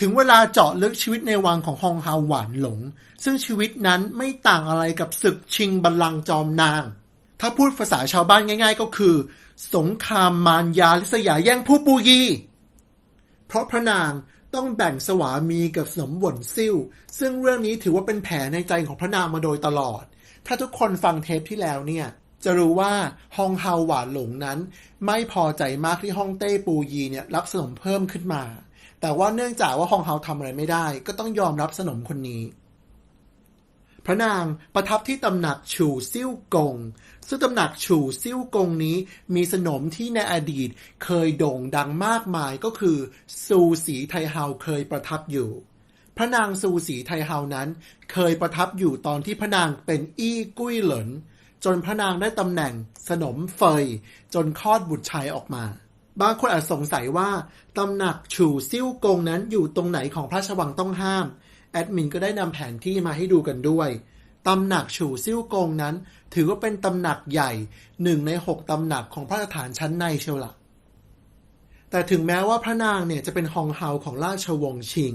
ถึงเวลาเจาะลึกชีวิตในวังของฮองฮาวหวานหลง ซึ่งชีวิตนั้นไม่ต่างอะไรกับศึกชิงบัลลังก์จอมนาง ถ้าพูดภาษาชาวบ้านง่าย ๆ ก็คือ สงครามมารยาลิษยาแย่งผู้ปูยีเพราะพระนางต้องแบ่งสวามีกับสมวนซิ่วซึ่งเรื่องนี้ถือว่าเป็นแผลในใจของพระนางมาโดยตลอด ถ้าทุกคนฟังเทปที่แล้วเนี่ย จะรู้ว่าฮองเฮาหวานหลงนั้น ไม่พอใจมากที่ฮ่องเต้ปูยีเนี่ยรับสนมเพิ่มขึ้นมา แต่ว่าเนื่องจากว่าฮองเฮาทำอะไรไม่ได้ ก็ต้องยอมรับสนมคนนี้ พระนางประทับที่ตำหนักฉู่ซิ่วกง ซึ่งตำหนักฉู่ซิ่วกงนี้มีสนมที่ในอดีตเคยโด่งดังมากมายก็คือ ซูสีไทเฮาเคยประทับอยู่ พระนางซูสีไทเฮานั้น เคยประทับอยู่ตอนที่พระนางเป็นอี้กุ้ยเหลินจนพระนางได้ตำแหน่งสนมเฟย จนคลอดบุตรชายออกมา บางคนอาจสงสัยว่าตำหนักฉู่ซิ่วกงนั้นอยู่ตรงไหนของพระราชวังต้องห้าม แอดมินก็ได้นำแผนที่มาให้ดูกันด้วยตำหนักฉู่ซิ่วกงนั้น ถือว่าเป็นตำหนักใหญ่หนึ่งในหกตำหนักของพระสถานชั้นในเชียวละแต่ถึงแม้ว่าพระนางเนี่ยจะเป็นฮองเฮาของราชวงศ์ชิง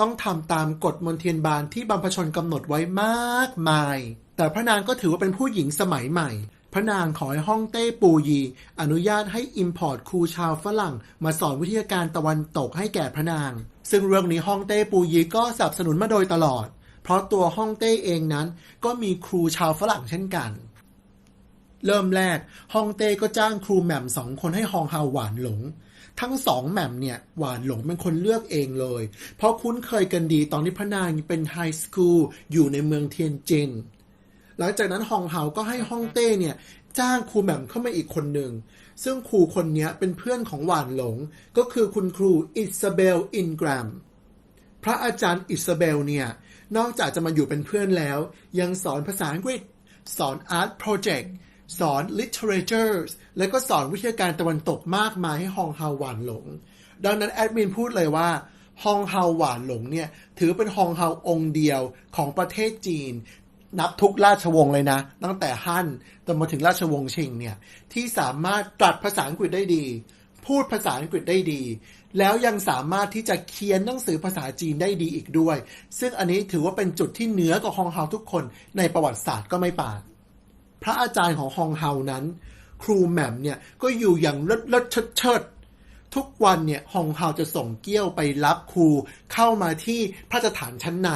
ต้องทำตามกฎมนเทียนบานที่บรรพชนกำหนดไว้มากมาย แต่พระนางก็ถือว่าเป็นผู้หญิงสมัยใหม่ พระนางขอให้ฮ่องเต้ปูยี อนุญาตให้อิมพอร์ตครูชาวฝรั่ง มาสอนวิทยาการตะวันตกให้แก่พระนาง ซึ่งเรื่องนี้ฮ่องเต้ปูยีก็สนับสนุนมาโดยตลอด เพราะตัวฮ่องเต้เองนั้น ก็มีครูชาวฝรั่งเช่นกัน เริ่มแรกฮ่องเต้ก็จ้างครูแหม่มสองคนให้ฮองฮาหวานหลง ทั้งสองแหม่มเนี่ยหวานหลงเป็นคนเลือกเองเลย เพราะคุ้นเคยกันดีตอนที่พระนางเป็นไฮสคูลอยู่ในเมืองเทียนจิน หลังจากนั้นฮองเฮาก็ให้ฮ่องเต้เนี่ยจ้างครูแหม่มเข้ามาอีกคนหนึ่ง ซึ่งครูคนนี้เป็นเพื่อนของหวานหลง ก็คือคุณครูอิซาเบลอินแกรม พระอาจารย์อิซาเบลเนี่ย นอกจากจะมาอยู่เป็นเพื่อนแล้ว ยังสอนภาษาอังกฤษ สอน Art Project สอน Literature และก็สอนวิทยาการตะวันตกมากมายให้ฮองเฮาหวานหลง ดังนั้นแอดมินพูดเลยว่าฮองเฮาหวานหลงเนี่ย ถือเป็นฮองเฮาองค์เดียวของประเทศจีน นับทุกราชวงศ์เลยนะ ตั้งแต่ฮั่นจนมาถึงราชวงศ์ชิงเนี่ย ที่สามารถตรัสภาษาอังกฤษได้ดี พูดภาษาอังกฤษได้ดี แล้วยังสามารถที่จะเขียนหนังสือภาษาจีนได้ดีอีกด้วย ซึ่งอันนี้ถือว่าเป็นจุดที่เหนือกว่าฮองเฮาทุกคนในประวัติศาสตร์ก็ไม่ปานพระอาจารย์ของฮองเฮานั้น ครูแหม่มเนี่ยก็อยู่อย่างเลิศเลิศเชิดเชิด ทุกวันเนี่ยฮองเฮาจะส่งเกี้ยวไปรับครูเข้ามาที่พระสถานชั้นใน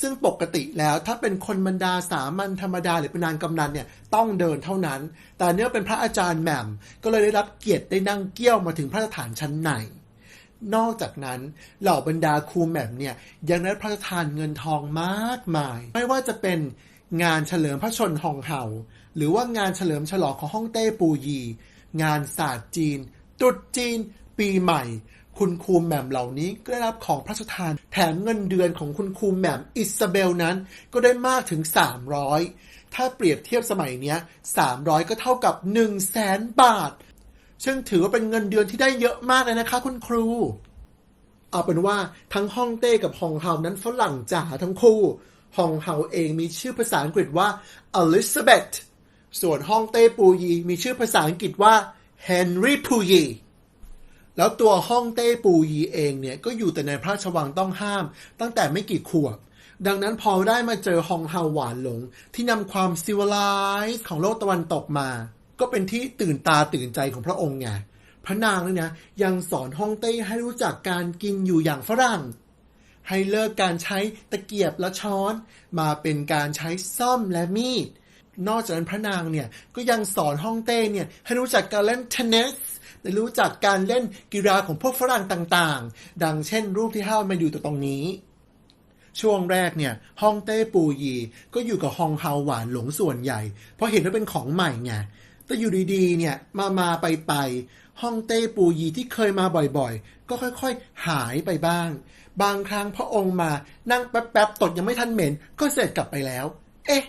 ซึ่งปกติแล้วถ้าเป็นคนบรรดาสามัญธรรมดาหรือเป็นนางกำนันเนี่ยต้องเดินเท่านั้น แต่เนื่องเป็นพระอาจารย์แหม่ม ก็เลยได้รับเกียรติได้นั่งเกี้ยวมาถึงพระสถานชั้นในนอกจากนั้นเหล่าบรรดาครูแหม่มเนี่ยยังได้พระราชทานเงินทองมากมาย ไม่ว่าจะเป็นงานเฉลิมพระชนม์ฮองเฮาหรือว่างานเฉลิมฉลองของฮ่องเต้ปูยี งานศาสตร์จีน ตรุษจีน ปีใหม่ คุณครูแหม่มเหล่านี้ก็ได้รับของพระราชทาน แถมเงินเดือนของคุณครูแหม่มอิซาเบลนั้น ก็ได้มากถึง 300 ถ้าเปรียบเทียบสมัยเนี้ย 300 ก็เท่ากับ 1 0 0 0 0แสนบาท ซึ่งถือว่าเป็นเงินเดือนที่ได้เยอะมากเลยนะคะ คุณครูเอาเป็นว่าทั้งฮ่องเต้กับฮองเฮานั้นฝรั่งจ๋าทั้งคู่ฮองเฮาเองมีชื่อภาษาอังกฤษว่า Elizabeth ส่วนฮ่องเต้ปูยีมีชื่อภาษาอังกฤษว่า Henry ปูยี แล้วตัวฮ่องเต้ปูยีเองเนี่ยก็อยู่แต่ในพระราชวังต้องห้าม ตั้งแต่ไม่กี่ขวบ ดังนั้นพอได้มาเจอฮองเฮาหวานหลง ที่นำความซิวไลซ์ของโลกตะวันตกมา ก็เป็นที่ตื่นตาตื่นใจของพระองค์ไงพระนางเนี่ยนะยังสอนฮ่องเต้ให้รู้จักการกินอยู่อย่างฝรั่ง ให้เลิกการใช้ตะเกียบและช้อน มาเป็นการใช้ซ่อมและมีด นอกจากนั้นพระนางเนี่ยก็ยังสอนฮ่องเต้เนี่ยให้รู้จักการเล่นเทนนิส และรู้จักการเล่นกีฬาของพวกฝรั่งต่างๆ ดังเช่นรูปที่ห้ามาอยู่ตรงนี้ ช่วงแรกเนี่ยฮองเต้ปูยีก็อยู่กับฮองเฮาหวานหลงส่วนใหญ่ เพราะเห็นว่าเป็นของใหม่ไงแต่อยู่ดีๆเนี่ยมามาไปไปฮ่องเต้ปูยีที่เคยมาบ่อยๆ ก็ค่อยๆ หายไปบ้าง บางครั้งพระองค์มานั่งแป๊บๆ ตดยังไม่ทันเหม็น ก็เสร็จกลับไปแล้ว เอ๊ะ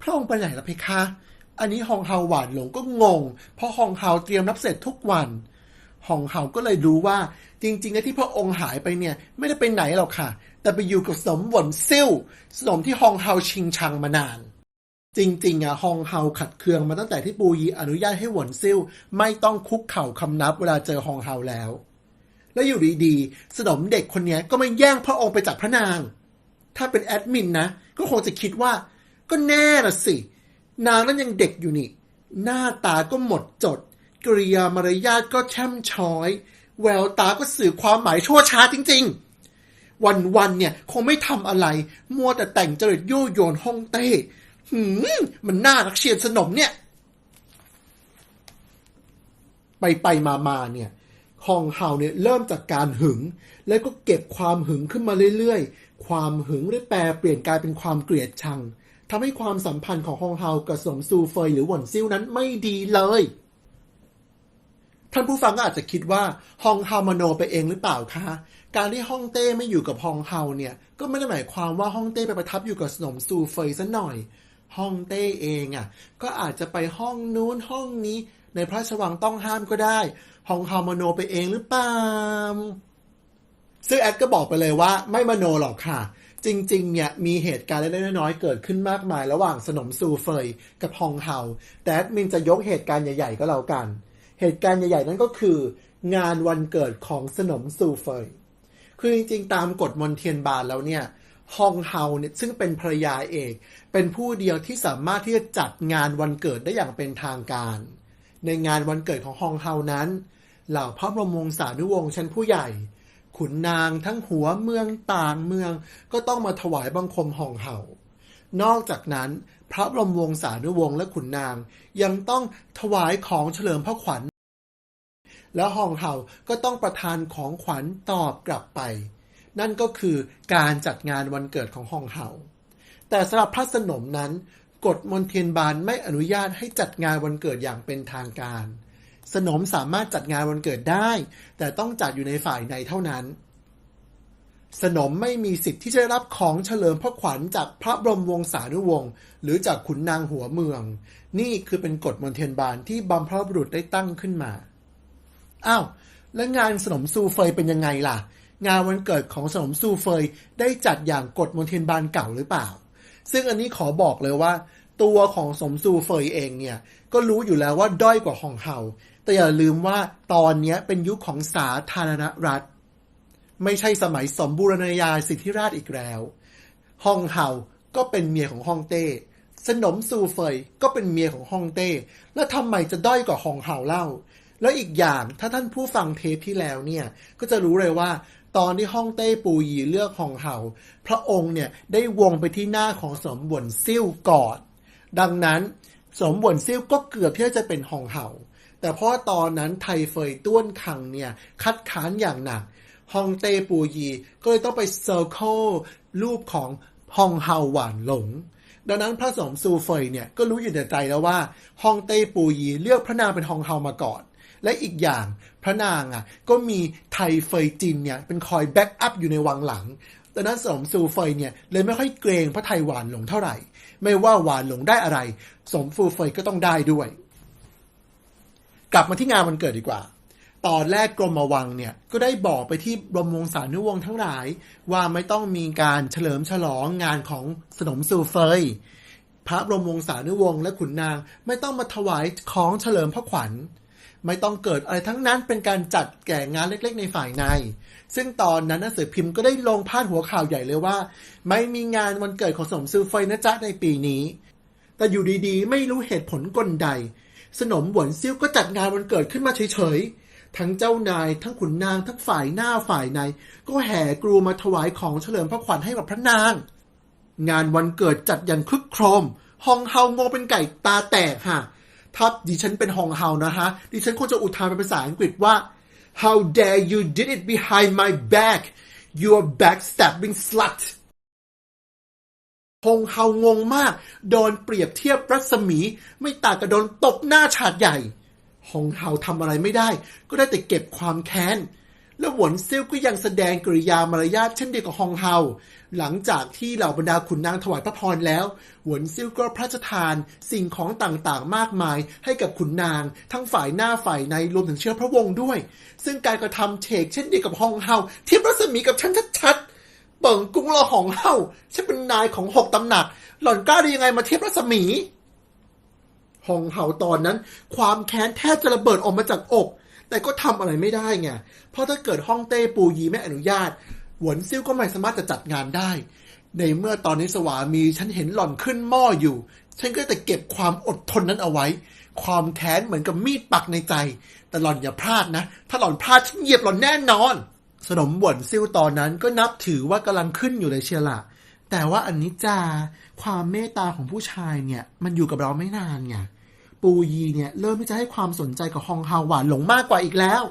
พระองค์ไปไหนล่ะเพคะ อันนี้ฮองเฮาหวานหลงก็งง เพราะฮองเฮาเตรียมรับเสร็จทุกวันฮองเฮาก็เลยรู้ว่าจริงๆแล้วที่พระองค์หายไปเนี่ย ไม่ได้ไปไหนหรอกค่ะ แต่ไปอยู่กับสมหวนซิ่วสมที่ฮองเฮาชิงชังมานาน จริงๆอะฮองเฮาขัดเคืองมาตั้งแต่ที่ปูยีอนุญาตให้หวนซิ่วไม่ต้องคุกเข่าคำนับเวลาเจอฮองเฮาแล้ว และอยู่ดีๆสนมเด็กคนนี้ก็มาแย่งพระองค์ไปจากพระนาง ถ้าเป็นแอดมินนะก็คงจะคิดว่า ก็แน่ละสิ นางนั้นยังเด็กอยู่นี่ หน้าตาก็หมดจด กริยามารยาทก็แช่มช้อย แววตาก็สื่อความหมายชั่วช้าจริง ๆ วันๆเนี่ยคงไม่ทำอะไร มัวแต่แต่งจริตโยโยนห้องเต้หืมมันน่ารักเชียนสนมเนี่ย ไปไปมามาเนี่ยฮองเฮาเนี่ยเริ่มจากการหึง แล้วก็เก็บความหึงขึ้นมาเรื่อยๆ ความหึงได้แปลเปลี่ยนกลายเป็นความเกลียดชัง ทำให้ความสัมพันธ์ของฮองเฮากับสมซูเฟยหรือหวนซิ่วนั้นไม่ดีเลย ท่านผู้ฟังก็อาจจะคิดว่าฮองเฮามโนไปเองหรือเปล่าคะ การที่ฮ่องเต้ไม่อยู่กับฮองเฮาเนี่ย ก็ไม่ได้หมายความว่าฮ่องเต้ไปประทับอยู่กับสนมซูเฟยซะหน่อยฮ่องเต้เองอะ ก็อาจจะไปห้องนู้นห้องนี้ ในพระราชวังต้องห้ามก็ได้ฮองเฮามโนไปเองหรือเปล่าซึ่งแอดก็บอกไปเลยว่าไม่มโนหรอกค่ะ จริงๆ เนี่ยมีเหตุการณ์เล็กๆน้อยๆเกิดขึ้นมากมาย ระหว่างสนมซูเฟยกับฮองเฮาแต่แอดมินจะยกเหตุการณ์ใหญ่ๆก็แล้วกัน เหตุการณ์ใหญ่ๆ นั่นก็คือ งานวันเกิดของสนมซูเฟยคือจริงๆ ตามกฎมนเทียนบานแล้วเนี่ยฮองเฮาเนี่ยซึ่งเป็นภรรยาเอก เป็นผู้เดียวที่สามารถที่จะจัดงานวันเกิดได้อย่างเป็นทางการ ในงานวันเกิดของฮองเฮานั้น เหล่าพระบรมวงศานุวงศ์ชั้นผู้ใหญ่ ขุนนางทั้งหัวเมืองต่างเมือง ก็ต้องมาถวายบังคมฮองเฮานอกจากนั้นพระบรมวงศานุวงศ์และขุนนางยังต้องถวายของเฉลิมพระขวัญ แล้วฮองเฮาก็ต้องประทานของขวัญตอบกลับไป นั่นก็คือการจัดงานวันเกิดของฮองเฮาแต่สำหรับพระสนมนั้นกฎมนเทียนบานไม่อนุญาตให้จัดงานวันเกิดอย่างเป็นทางการ สนมสามารถจัดงานวันเกิดได้ แต่ต้องจัดอยู่ในฝ่ายในเท่านั้น สนมไม่มีสิทธิ์ที่จะได้รับของเฉลิมพระขวัญจากพระบรมวงศานุวงศ์หรือจากขุนนางหัวเมือง นี่คือเป็นกฎมนเทียนบานที่บัมพระบุรุษได้ตั้งขึ้นมาอ้าวแล้วงานสนมซูเฟยเป็นยังไงล่ะ งานวันเกิดของสนมซูเฟยได้จัดอย่างกฎมนเทียนบานเก่าหรือเปล่า ซึ่งอันนี้ขอบอกเลยว่า ตัวของสมซูเฟยเองเนี่ย ก็รู้อยู่แล้วว่าด้อยกว่าฮองเฮาแต่อย่าลืมว่าตอนนี้เป็นยุคของสาธารณรัฐ ไม่ใช่สมัยสมบูรณาญาสิทธิราชอีกแล้วฮองเฮาก็เป็นเมียของฮองเต้สนมซูเฟยก็เป็นเมียของฮองเต้ แล้วทำไมจะด้อยกว่าฮองเฮาเล่า แล้วอีกอย่างถ้าท่านผู้ฟังเทปที่แล้วเนี่ย ก็จะรู้เลยว่าตอนที่ฮ่องเต้ปูยีเลือกฮองเฮาพระองค์เนี่ยได้วงไปที่หน้าของสมบวนซิ่วกอน ดังนั้นสมบวนซิ่วก็เกือบที่จะเป็นฮองเฮาแต่เพราะตอนนั้นไทเฟยต้วนคังเนี่ย คัดค้านอย่างหนักฮองเตปูยีก็เลยต้องไปเซอร์เคิลรูปของฮองเฮาหวานหลง ดังนั้นพระสมซูเฟยเนี่ยก็รู้อยู่ในใจแล้วว่าฮองเตปูยีเลือกพระนางเป็นฮองเฮามาก่อน และอีกอย่างพระนางอะก็มีไทเฟยจินเนี่ยเป็นคอยแบ็กอัพอยู่ในวังหลัง ดังนั้นสมซูเฟยเนี่ยเลยไม่ค่อยเกรงพระไทหวานหลงเท่าไหร่ ไม่ว่าหวานหลงได้อะไร สมฟูเฟยก็ต้องได้ด้วย กลับมาที่งานวันเกิดดีกว่า ตอนแรกกรมวังเนี่ยก็ได้บอกไปที่บรมวงศานุวงศ์ทั้งหลาย ว่าไม่ต้องมีการเฉลิมฉลองงานของสนมซูเฟยพระบรมวงศานุวงศ์และขุนนางไม่ต้องมาถวายของเฉลิมพระขวัญ ไม่ต้องเกิดอะไรทั้งนั้นเป็นการจัดแก่งานเล็กๆ ในฝ่ายใน ซึ่งตอนนั้นหนังสือพิมพ์ก็ได้ลงพาดหัวข่าวใหญ่เลยว่า ไม่มีงานวันเกิดของสมซูเฟยนะจ๊ะในปีนี้ แต่อยู่ดีๆ ไม่รู้เหตุผลกลใด สนมหวนซิ่วก็จัดงานวันเกิดขึ้นมาเฉยๆ ทั้งเจ้านาย ทั้งขุนนาง ทั้งฝ่ายหน้าฝ่ายใน ก็แห่กรูมาถวายของเฉลิมพระขวัญให้กับพระนาง งานวันเกิดจัดอย่างคึกโครมฮองเฮางงเป็นไก่ตาแตกฮะ ถ้าดิฉันเป็นฮองเฮานะฮะ ดิฉันควรจะอุทานเป็นภาษาอังกฤษว่า how dare you did it behind my back you are backstabbing slut ฮงเฮางงมาก โดนเปรียบเทียบรัศมี ไม่ต่างกับโดนตบหน้าฉาดใหญ่ฮองเฮาทำอะไรไม่ได้ ก็ได้แต่เก็บความแค้น และหวนเซิ่วก็ยังแสดงกริยามารยาทเช่นเดียวกับฮองเฮา หลังจากที่เหล่าบรรดาขุนนางถวายพระพรแล้ว หวนซิ่วก็พระราชทานสิ่งของต่างๆ มากมายให้กับขุนนาง ทั้งฝ่ายหน้าฝ่ายในรวมถึงเชื้อพระวงศ์ด้วย ซึ่งการกระทำเฉกเช่นเดียวกับฮองเฮาเทียบรัศมีกับฉันชัดๆเปิ่งกุ้งรอของเฮาฉันเป็นนายของหกตำหนัก หล่อนกล้าได้ยังไงมาเทียบรัศมีฮองเฮาตอนนั้น ความแค้นแทบจะระเบิดออกมาจากอก แต่ก็ทำอะไรไม่ได้ไง เพราะถ้าเกิดฮ่องเต้ปูยีไม่อนุญาต หวนซิ่วก็ไม่สามารถจะจัดงานได้ ในเมื่อตอนนี้สวามีฉันเห็นหล่อนขึ้นหม้ออยู่ ฉันก็แต่เก็บความอดทนนั้นเอาไว้ ความแค้นเหมือนกับมีดปักในใจ แต่หล่อนอย่าพลาดนะ ถ้าหล่อนพลาดฉันเหยียบหล่อนแน่นอน สนมหวนซิ่วตอนนั้นก็นับถือว่ากำลังขึ้นอยู่เลยเชียละแต่ว่าอันนี้จาความเมตตาของผู้ชายเนี่ย มันอยู่กับเราไม่นานไง ปูยีเนี่ยเริ่มที่จะให้ความสนใจกับฮองฮาหวานหลงมากกว่าอีกแล้ว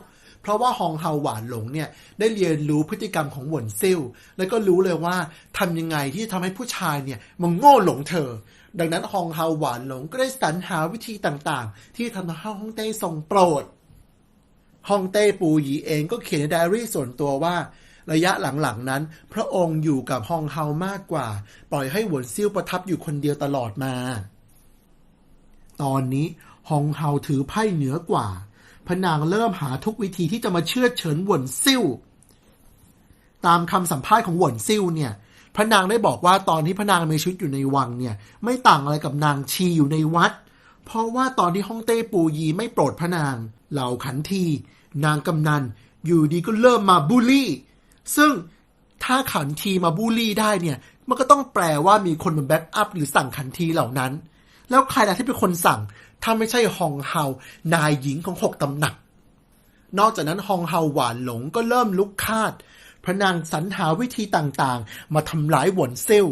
เพราะว่าฮองฮาหวานหลงเนี่ยได้เรียนรู้พฤติกรรมของหวนซิ่วแล้วก็รู้เลยว่าทำยังไงที่จะทำให้ผู้ชายเนี่ยมันโง่หลงเธอ ดังนั้นฮองฮาหวานหลงก็ได้สรรหาวิธีต่างๆ ที่ทำให้ฮ่องเต้ทรงโปรดฮ่องเต้ปูยีเองก็เขียนในไดอารี่ส่วนตัวว่าระยะหลังๆนั้น พระองค์อยู่กับฮองเฮามากกว่า ปล่อยให้หวนซิ่วประทับอยู่คนเดียวตลอดมา ตอนนี้ฮองเฮาถือไพ่เหนือกว่าพระนางเริ่มหาทุกวิธีที่จะมาเชื่อเฉินหวนซิ่วตามคำสัมภาษณ์ของหวนซิ่วเนี่ยพระนางได้บอกว่าตอนที่พระนางมีชีวิตอยู่ในวังเนี่ย ไม่ต่างอะไรกับนางชีอยู่ในวัด เพราะว่าตอนที่ฮ่องเต้ปูยีไม่โปรดพระนาง เหล่าขันที นางกำนัน อยู่ดีก็เริ่มมาบูลลี่ ซึ่งถ้าขันทีมาบูลลี่ได้เนี่ย มันก็ต้องแปลว่ามีคนมาแบ็กอัพหรือสั่งขันทีเหล่านั้น แล้วใครล่ะที่เป็นคนสั่ง ถ้าไม่ใช่ฮองเฮานายหญิงของหกตำหนัก นอกจากนั้นฮองเฮาหวานหลงก็เริ่มลุกคาดพระนางสรรหาวิธีต่างๆ มาทำร้ายหวนซิล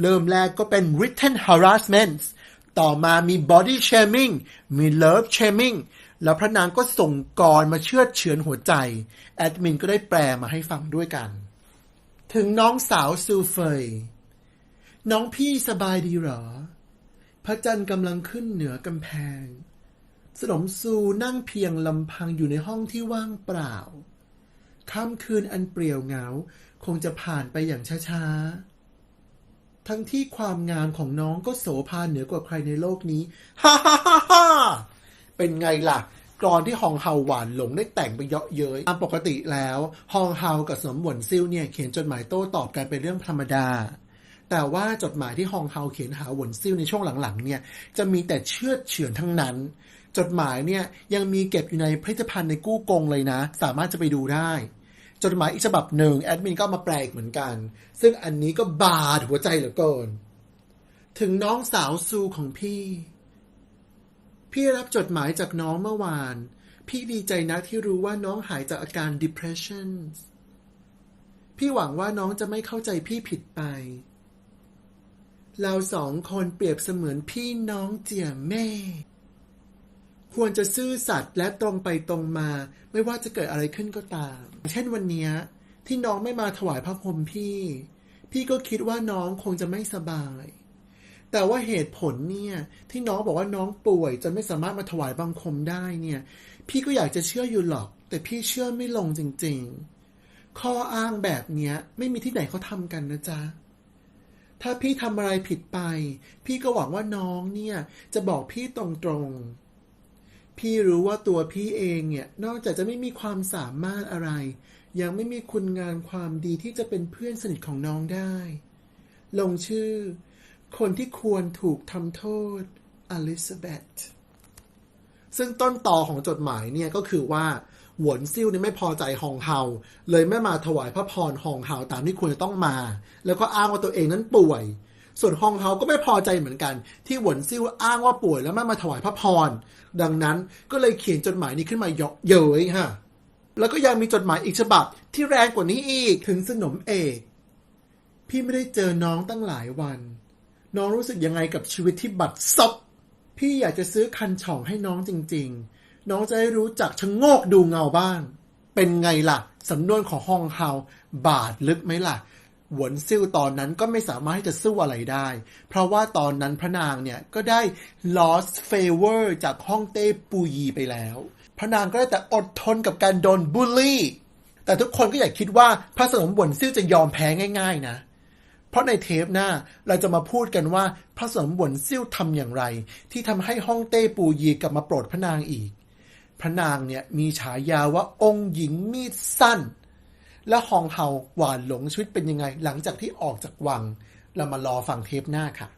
เริ่มแรกก็เป็น written harassment ต่อมามี body shaming มี love shaming แล้วพระนางก็ส่งกรมาเชื่อเฉือนหัวใจ แอดมินก็ได้แปลมาให้ฟังด้วยกัน ถึงน้องสาวซูเฟย น้องพี่สบายดีเหรอ ระจันทร์กำลังขึ้นเหนือกำแพง สนมซูนั่งเพียงลำพังอยู่ในห้องที่ว่างเปล่า ค่ำคืนอันเปลี่ยวเหงาคงจะผ่านไปอย่างช้าๆ ทั้งที่ความงามของน้องก็โสภาเหนือกว่าใครในโลกนี้ ฮ่าฮ่าฮ่าฮ่าเป็นไงล่ะ กรอนที่ฮองเฮาหวานหลงได้แต่งไปเยาะเย้ยตามปกติแล้วฮองเฮากับสมหวนซิ่วเนี่ยเขียนจดหมายโต้ตอบกันเป็นเรื่องธรรมดา แต่ว่าจดหมายที่ฮองเฮาเขียนหาหวนซิ่วในช่วงหลังๆเนี่ยจะมีแต่เชื่อเฉือนทั้งนั้น จดหมายเนี่ยยังมีเก็บอยู่ในพิพิธภัณฑ์ในกู้กงเลยนะ สามารถจะไปดูได้จดหมายอีกฉบับหนึ่งแอดมินก็มาแปลอีกเหมือนกัน ซึ่งอันนี้ก็บาดหัวใจเหลือเกิน ถึงน้องสาวซูของพี่ พี่รับจดหมายจากน้องเมื่อวาน พี่ดีใจนะที่รู้ว่าน้องหายจากอาการ depression พี่หวังว่าน้องจะไม่เข้าใจพี่ผิดไป เราสองคนเปรียบเสมือนพี่น้องเจียแม่ ควรจะซื่อสัตย์และตรงไปตรงมา ไม่ว่าจะเกิดอะไรขึ้นก็ตาม เช่นวันนี้ที่น้องไม่มาถวายพระพรหมพี่ พี่ก็คิดว่าน้องคงจะไม่สบาย แต่ว่าเหตุผลเนี่ย ที่น้องบอกว่าน้องป่วยจนไม่สามารถมาถวายบังคมได้เนี่ย พี่ก็อยากจะเชื่ออยู่หรอก แต่พี่เชื่อไม่ลงจริง ๆ ข้ออ้างแบบเนี้ย ไม่มีที่ไหนเขาทำกันนะจ๊ะ ถ้าพี่ทำอะไรผิดไป พี่ก็หวังว่าน้องเนี่ย จะบอกพี่ตรงๆ พี่รู้ว่าตัวพี่เองเนี่ย นอกจากจะไม่มีความสามารถอะไร ยังไม่มีคุณงานความดีที่จะเป็นเพื่อนสนิทของน้องได้ ลงชื่อ คนที่ควรถูกทำโทษอลิซาเบธซึ่งต้นต่อของจดหมายเนี่ยก็คือว่า หวนซิ่วนี่ไม่พอใจฮองเฮาเลยไม่มาถวายพระพรฮองเฮาตามที่ควรจะต้องมา แล้วก็อ้างว่าตัวเองนั้นป่วย ส่วนฮองเฮาก็ไม่พอใจเหมือนกัน ที่หวนซิ่วอ้างว่าป่วยแล้วไม่มาถวายพระพร ดังนั้นก็เลยเขียนจดหมายนี้ขึ้นมาเยาะเย้ยฮะแล้วก็ยังมีจดหมายอีกฉบับที่แรงกว่านี้อีกถึงสนมเอก พี่ไม่ได้เจอน้องตั้งหลายวัน น้องรู้สึกยังไงกับชีวิตที่บัดซบพี่อยากจะซื้อคันช่องให้น้องจริง ๆ น้องจะได้รู้จักชะโงกดูเงาบ้าง เป็นไงล่ะ สำนวนของฮองเฮาบาดลึกไหมล่ะ หวนซิ่วตอนนั้นก็ไม่สามารถที่จะสู้อะไรได้ เพราะว่าตอนนั้นพระนางเนี่ย ก็ได้ lost favor จากฮ่องเต้ปูยีไปแล้ว พระนางก็ได้แต่อดทนกับการโดนบูลลี่ แต่ทุกคนก็อย่าคิดว่าพระสนมหวนซิ่วจะยอมแพ้ง่าย ๆ นะเพราะในเทปหน้าเราจะมาพูดกันว่าพระสมบวนซิ่วทำอย่างไร ที่ทำให้ฮ่องเต้ปูยีกลับมาโปรดพระนางอีก พระนางเนี่ยมีฉายาว่าองค์หญิงมีดสั้น และฮองเฮาหวานหลงชีวิตเป็นยังไง หลังจากที่ออกจากวัง เรามารอฟังเทปหน้าค่ะ